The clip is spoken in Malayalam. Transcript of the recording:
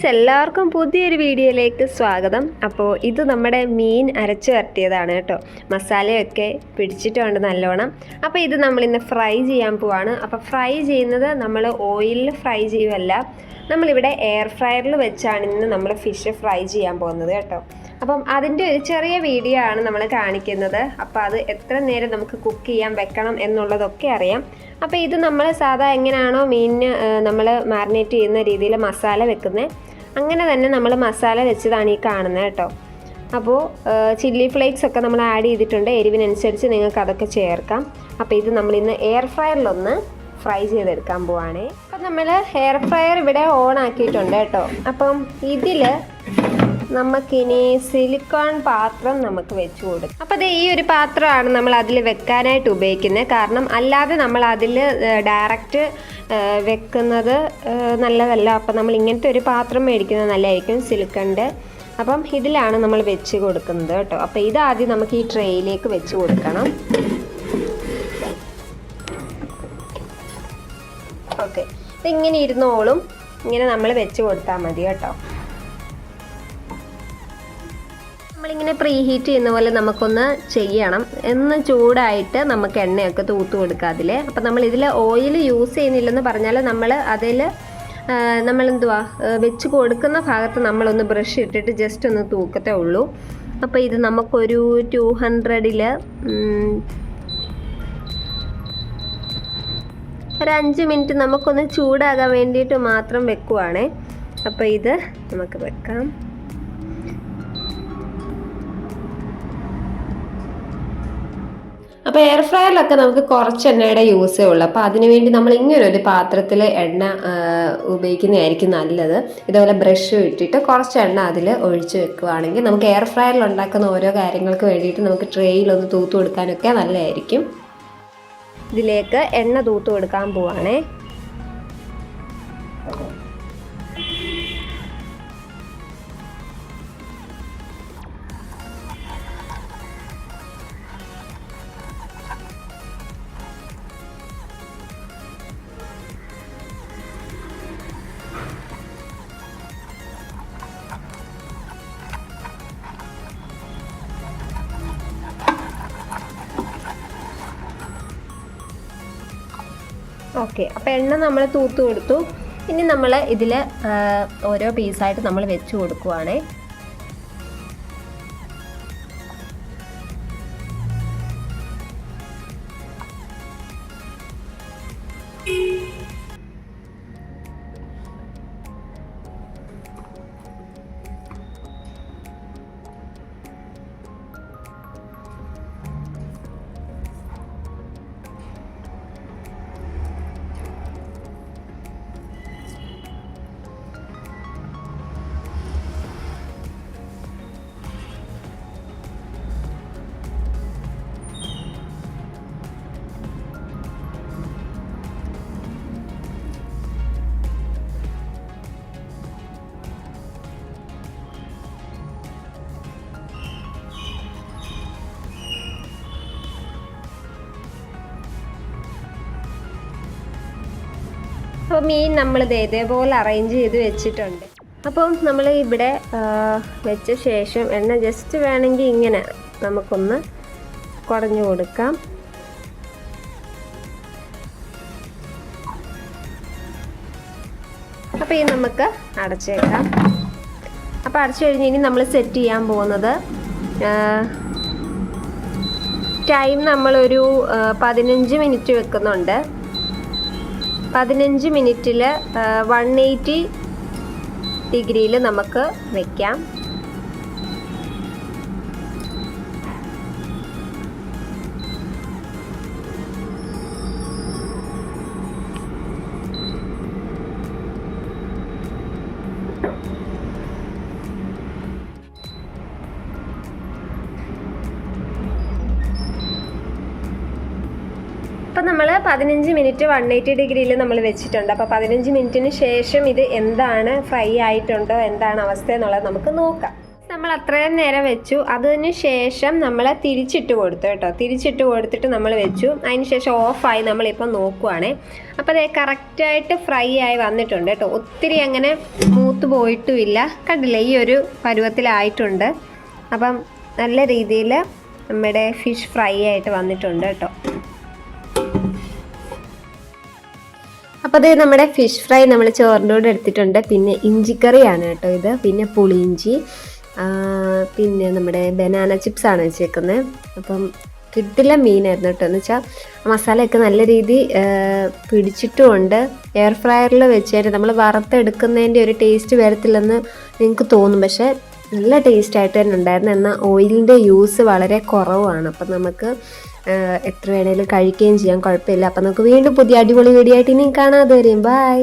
ഗൈസ് എല്ലാവർക്കും പുതിയൊരു വീഡിയോയിലേക്ക് സ്വാഗതം. അപ്പോൾ ഇത് നമ്മുടെ മീൻ അരച്ച് വരട്ടിയതാണ് കേട്ടോ. മസാലയൊക്കെ പിടിച്ചിട്ടുണ്ട് നല്ലോണം. അപ്പോൾ ഇത് നമ്മളിന്ന് ഫ്രൈ ചെയ്യാൻ പോവാണ്. അപ്പോൾ ഫ്രൈ ചെയ്യുന്നത് നമ്മൾ ഓയിലിൽ ഫ്രൈ ചെയ്യുമല്ല നമ്മളിവിടെ എയർ ഫ്രയറിൽ വെച്ചാണ് ഇന്ന് നമ്മൾ ഫിഷ് ഫ്രൈ ചെയ്യാൻ പോകുന്നത് കേട്ടോ. അപ്പം അതിന്റെ ഒരു ചെറിയ വീഡിയോ ആണ് നമ്മൾ കാണിക്കുന്നത്. അപ്പോൾ അത് എത്ര നേരം നമുക്ക് കുക്ക് ചെയ്യാൻ വെക്കണം എന്നുള്ളതൊക്കെ അറിയാം. അപ്പോൾ ഇത് നമ്മൾ സാധാ എങ്ങനെയാണോ മീനിന് നമ്മൾ മാറിനേറ്റ് ചെയ്യുന്ന രീതിയിൽ മസാല വെക്കുന്നത് അങ്ങനെ തന്നെ നമ്മൾ മസാല വെച്ചതാണ് ഈ കാണുന്നത് കേട്ടോ. അപ്പോൾ ചില്ലി ഫ്ലേക്സ് ഒക്കെ നമ്മൾ ആഡ് ചെയ്തിട്ടുണ്ട്. എരിവിനനുസരിച്ച് നിങ്ങൾക്ക് അതൊക്കെ ചേർക്കാം. അപ്പോൾ ഇത് നമ്മൾ ഇന്ന് എയർ ഫ്രയറിലൊന്ന് ഫ്രൈ ചെയ്തെടുക്കാൻ പോവാണേ. അപ്പം നമ്മൾ എയർ ഫ്രയർ ഇവിടെ ഓൺ ആക്കിയിട്ടുണ്ട് കേട്ടോ. അപ്പം ഇതിൽ നമുക്കിനി സിലിക്കോൺ പാത്രം നമുക്ക് വെച്ച് കൊടുക്കാം. അപ്പോൾ ഈ ഒരു പാത്രമാണ് നമ്മൾ അതിൽ വെക്കാനായിട്ട് ഉപയോഗിക്കുന്നത്. കാരണം അല്ലാതെ നമ്മൾ അതിൽ ഡയറക്റ്റ് വെക്കുന്നത് നല്ലതല്ല. അപ്പോൾ നമ്മൾ ഇങ്ങനത്തെ ഒരു പാത്രം മേടിക്കുന്നത് നല്ലതായിരിക്കും സിലിക്കണിന്റെ അപ്പം ഇതിലാണ് നമ്മൾ വെച്ച് കൊടുക്കുന്നത് കേട്ടോ. അപ്പോൾ ഇതാദ്യം നമുക്ക് ഈ ട്രെയിലേക്ക് വെച്ച് കൊടുക്കണം. ഓക്കെ. ഇങ്ങനെ ഇരുന്നോളും. ഇങ്ങനെ നമ്മൾ വെച്ച് കൊടുത്താൽ മതി കേട്ടോ. നമ്മളിങ്ങനെ പ്രീ ഹീറ്റ് ചെയ്യുന്ന പോലെ നമുക്കൊന്ന് ചെയ്യണം. എന്ന് ചൂടായിട്ട് നമുക്ക് എണ്ണയൊക്കെ തൂത്ത് കൊടുക്കുക അതിൽ അപ്പം നമ്മൾ ഇതിൽ ഓയിൽ യൂസ് ചെയ്യുന്നില്ലെന്ന് പറഞ്ഞാൽ നമ്മൾ അതിൽ നമ്മളെന്തുവാ വെച്ച് കൊടുക്കുന്ന ഭാഗത്ത് നമ്മളൊന്ന് ബ്രഷ് ഇട്ടിട്ട് ജസ്റ്റ് ഒന്ന് തൂക്കത്തേ ഉള്ളൂ. അപ്പോൾ ഇത് നമുക്കൊരു ടു ഹൺഡ്രഡിൽ ഒരു അഞ്ച് മിനിറ്റ് നമുക്കൊന്ന് ചൂടാകാൻ വേണ്ടിയിട്ട് മാത്രം വെക്കുവാണേ. അപ്പോൾ ഇത് നമുക്ക് വെക്കാം. അപ്പോൾ എയർ ഫ്രയറിലൊക്കെ നമുക്ക് കുറച്ച് എണ്ണയുടെ യൂസേ ഉള്ളൂ. അപ്പോൾ അതിനുവേണ്ടി നമ്മൾ ഇങ്ങനെ ഒരു പാത്രത്തിൽ എണ്ണ ഉപയോഗിക്കുന്നതായിരിക്കും നല്ലത്. ഇതുപോലെ ബ്രഷ് ഇട്ടിട്ട് കുറച്ച് എണ്ണ അതിൽ ഒഴിച്ച് വെക്കുകയാണെങ്കിൽ നമുക്ക് എയർ ഫ്രയറിൽ ഉണ്ടാക്കുന്ന ഓരോ കാര്യങ്ങൾക്ക് വേണ്ടിയിട്ട് നമുക്ക് ട്രേയിലൊന്ന് തൂത്ത് കൊടുക്കാനൊക്കെ നല്ലതായിരിക്കും. ഇതിലേക്ക് എണ്ണ തൂത്ത് കൊടുക്കാൻ പോവാണേ. ഓക്കെ അപ്പോൾ എണ്ണ നമ്മൾ തൂത്ത് കൊടുത്തു. ഇനി നമ്മൾ ഇതിൽ ഓരോ പീസായിട്ട് നമ്മൾ വെച്ച് കൊടുക്കുവാണേ. അപ്പോൾ മീൻ നമ്മൾ ഇതേപോലെ അറേഞ്ച് ചെയ്ത് വെച്ചിട്ടുണ്ട്. അപ്പം നമ്മൾ ഇവിടെ വെച്ച ശേഷം എണ്ണ ജസ്റ്റ് വേണമെങ്കിൽ ഇങ്ങനെ നമുക്കൊന്ന് കുറഞ്ഞു കൊടുക്കാം. അപ്പോൾ ഈ നമുക്ക് അടച്ചേക്കാം. അപ്പോൾ അടച്ചു കഴിഞ്ഞ് ഇനി നമ്മൾ സെറ്റ് ചെയ്യാൻ പോകുന്നത് ടൈം നമ്മളൊരു പതിനഞ്ച് മിനിറ്റ് വെക്കുന്നുണ്ട്. പതിനഞ്ച് മിനിറ്റിൽ വൺ എയ്റ്റി ഡിഗ്രിയിൽ നമുക്ക് വയ്ക്കാം അപ്പം നമ്മൾ പതിനഞ്ച് മിനിറ്റ് വൺ എയ്റ്റി ഡിഗ്രിയിൽ നമ്മൾ വെച്ചിട്ടുണ്ട്. അപ്പോൾ പതിനഞ്ച് മിനിറ്റിന് ശേഷം ഇത് എന്താണ് ഫ്രൈ ആയിട്ടുണ്ടോ എന്താണ് അവസ്ഥ എന്നുള്ളത് നമുക്ക് നോക്കാം. നമ്മൾ അത്രയും നേരം വെച്ചു. അതിന് ശേഷം നമ്മൾ തിരിച്ചിട്ട് കൊടുത്തു കേട്ടോ. തിരിച്ചിട്ട് കൊടുത്തിട്ട് നമ്മൾ വെച്ചു. അതിന് ശേഷം ഓഫായി നമ്മളിപ്പോൾ നോക്കുവാണേ. അപ്പോൾ അതേ കറക്റ്റായിട്ട് ഫ്രൈ ആയി വന്നിട്ടുണ്ട് കേട്ടോ. ഒത്തിരി അങ്ങനെ മൂത്ത് പോയിട്ടുമില്ല. കണ്ടില്ലേ? ഈ ഒരു പരുവത്തിലായിട്ടുണ്ട്. അപ്പം നല്ല രീതിയിൽ നമ്മുടെ ഫിഷ് ഫ്രൈ ആയിട്ട് വന്നിട്ടുണ്ട് കേട്ടോ. അപ്പോൾ അത് നമ്മുടെ ഫിഷ് ഫ്രൈ നമ്മൾ ചോറിന്റെ കൂടെ എടുത്തിട്ടുണ്ട്. പിന്നെ ഇഞ്ചിക്കറിയാണ് കേട്ടോ ഇത്. പിന്നെ പുളിയിഞ്ചി. പിന്നെ നമ്മുടെ ബനാന ചിപ്സ് ആണ് വെച്ചേക്കുന്നത് അപ്പം കിട്ടില്ല മീനായിരുന്നു കേട്ടോ. എന്ന് വെച്ചാൽ മസാലയൊക്കെ നല്ല രീതി പിടിച്ചിട്ടുമുണ്ട്. എയർ ഫ്രയറിൽ വെച്ചാൽ നമ്മൾ വറുത്തെടുക്കുന്നതിന്റെ ഒരു ടേസ്റ്റ് വരത്തില്ലെന്ന് നിങ്ങൾക്ക് തോന്നും. പക്ഷേ നല്ല ടേസ്റ്റ് ആയിട്ട് തന്നെ ഉണ്ടായിരുന്നു. എന്നാൽ ഓയിലിന്റെ യൂസ് വളരെ കുറവാണ് അപ്പം നമുക്ക് എത്ര വേണേലും കഴിക്കുകയും ചെയ്യാം. കുഴപ്പമില്ല. അപ്പം നമുക്ക് വീണ്ടും പുതിയ അടിപൊളി വീഡിയോ ആയിട്ട് ഇനിയും കാണാതെ വരും ബൈ